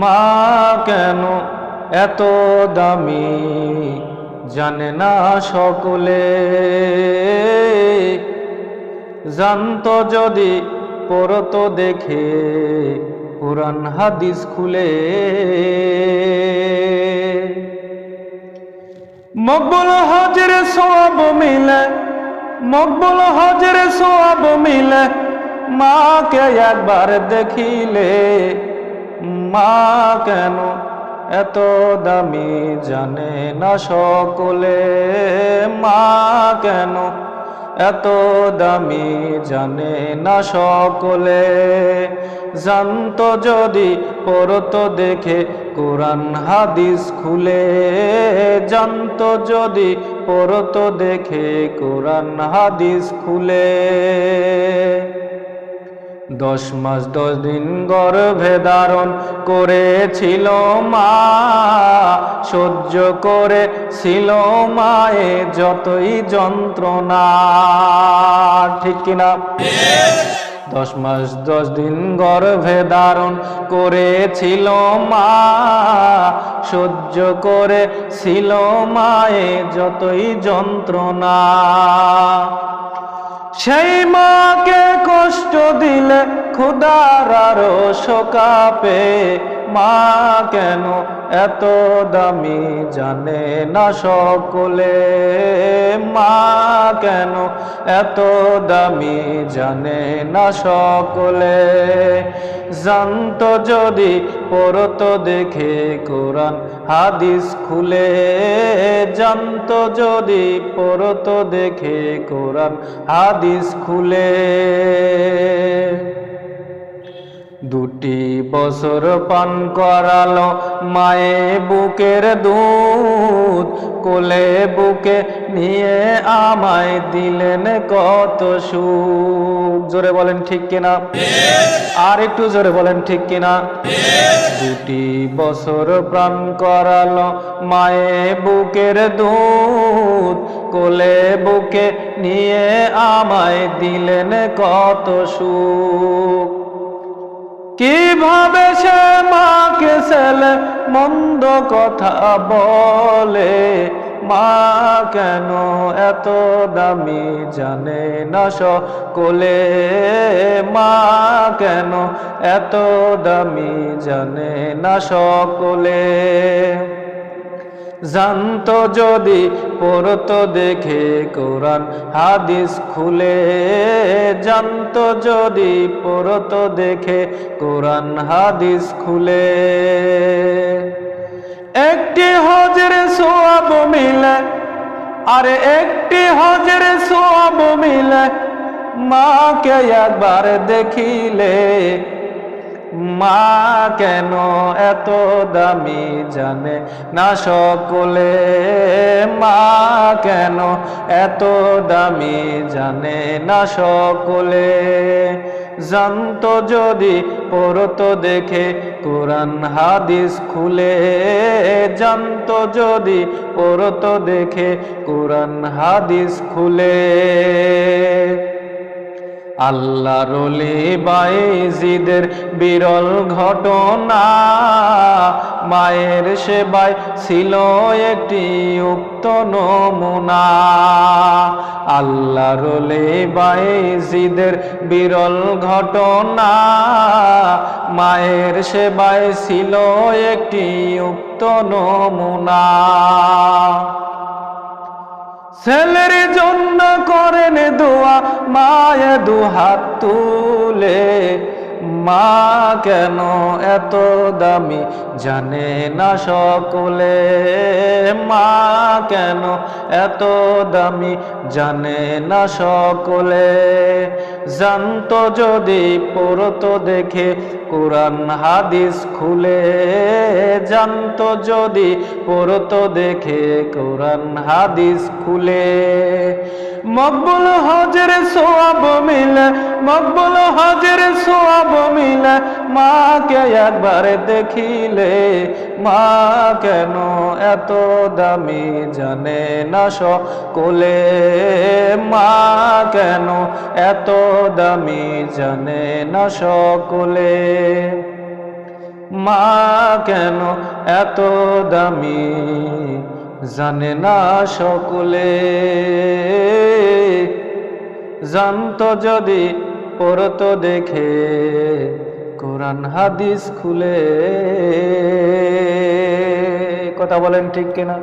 মা কেন এত দামি? জানে না সকলে। জানতো যদি, পড়তো দেখে, কোরআন হাদিস খুলে। মকবুল হজের সব মিলে, মকবুল হজের সব মিলে, মাকে একবার দেখিলে। মা কেন এত দামি জানে না সকলে? মা কেন এত দামি জানে না সকলে? জানত যদি পড়তো দেখে কোরআন হাদিস খুলে। জানত যদি পড়তো দেখে কোরআন হাদিস খুলে। দশ মাস দশ দিন গর্ভে ধারণ করেছিল মা। সহ্য করে ছিল মায়ে যতই যন্ত্রণা। ঠিক কিনা? দশ মাস, দশ দিন গর্ভে ধারণ করেছিল মা। সহ্য করে ছিল মায়ে যতই যন্ত্রণা। সেই মাকে কষ্ট দিলে খুদার আরও শোকাপে। মা কেন এত দামি জানে না সকলে? মা কেন এত দামি জানে না সকলে? জানতো যদি পড়তো দেখে কোরআন, হাদিস খুলে। জানতো যদি পড়তো দেখে কোরআন, হাদিস খুলে। দুটি বছর পান করালো মায়ে বুকের দুধ, কোলে বুকে নিয়ে আমায় দিলেন কত সুখ। জোরে বলেন ঠিক কিনা? আর একটু জোরে বলেন ঠিক কিনা? দুটি বছর প্রাণ করালো মায়ে বুকের দুধ, কোলে বুকে নিয়ে আমায় দিলেন কত সুখ। কীভাবে সে মাকে ছেলে মন্দ কথা বলে? মা কেন এত দামি জানে না সকলে? মা কেন এত দামি জানে না সকলে? জানতো যদি পড়তো দেখে কোরআন, হাদিস খুলে। জানতো যদি পড়তো দেখে কোরআন, হাদিস খুলে। একটি হজের সোয়াব মিলে, আরে একটি হজের সোয়াব মিলে, মাকে একবার দেখিলে। মা কেন এত দামি জানে? না সকলে মা কেন এত দামি জানে? না সকলে জানতো যদি পড়তো দেখে কোরআন হাদিস খুলে। জানতো যদি পড়তো দেখে কোরআন হাদিস খুলে। আল্লাহ রলি বাইজিদের বিরল ঘটনা। মায়ের সেবায় ছিল একটি উক্ত নমুনা। আল্লাহ রলি বাইজিদের বিরল ঘটনা। মায়ের সেবায় ছিল একটি উক্ত নমুনা। ছেলের জন্য করেন দোয়া, মায়ে দুহাত তুলে। মা কেন এত দামি জানে না সকলে? মা কেন এত দামি জানে না সকলে? জানতো যদি পড়তো দেখে কোরআন হাদিস খুলে, জানতো যদি পড়তো দেখে কোরআন হাদিস খুলে। মকবুল হজের সোয়াব মিলে, মকবুল হজের সোয়াব মিলে, মাকে একবার দেখিলে, মা কেন এত দামি জানে না সকলে? মা কেন এত দামি জানে না সকলে? মা কেন এত দামি জানে না সকলে? জানতো যদি পড়তো দেখে কোরআন হাদিস খুলে। কথা বলেন ঠিক কিনা?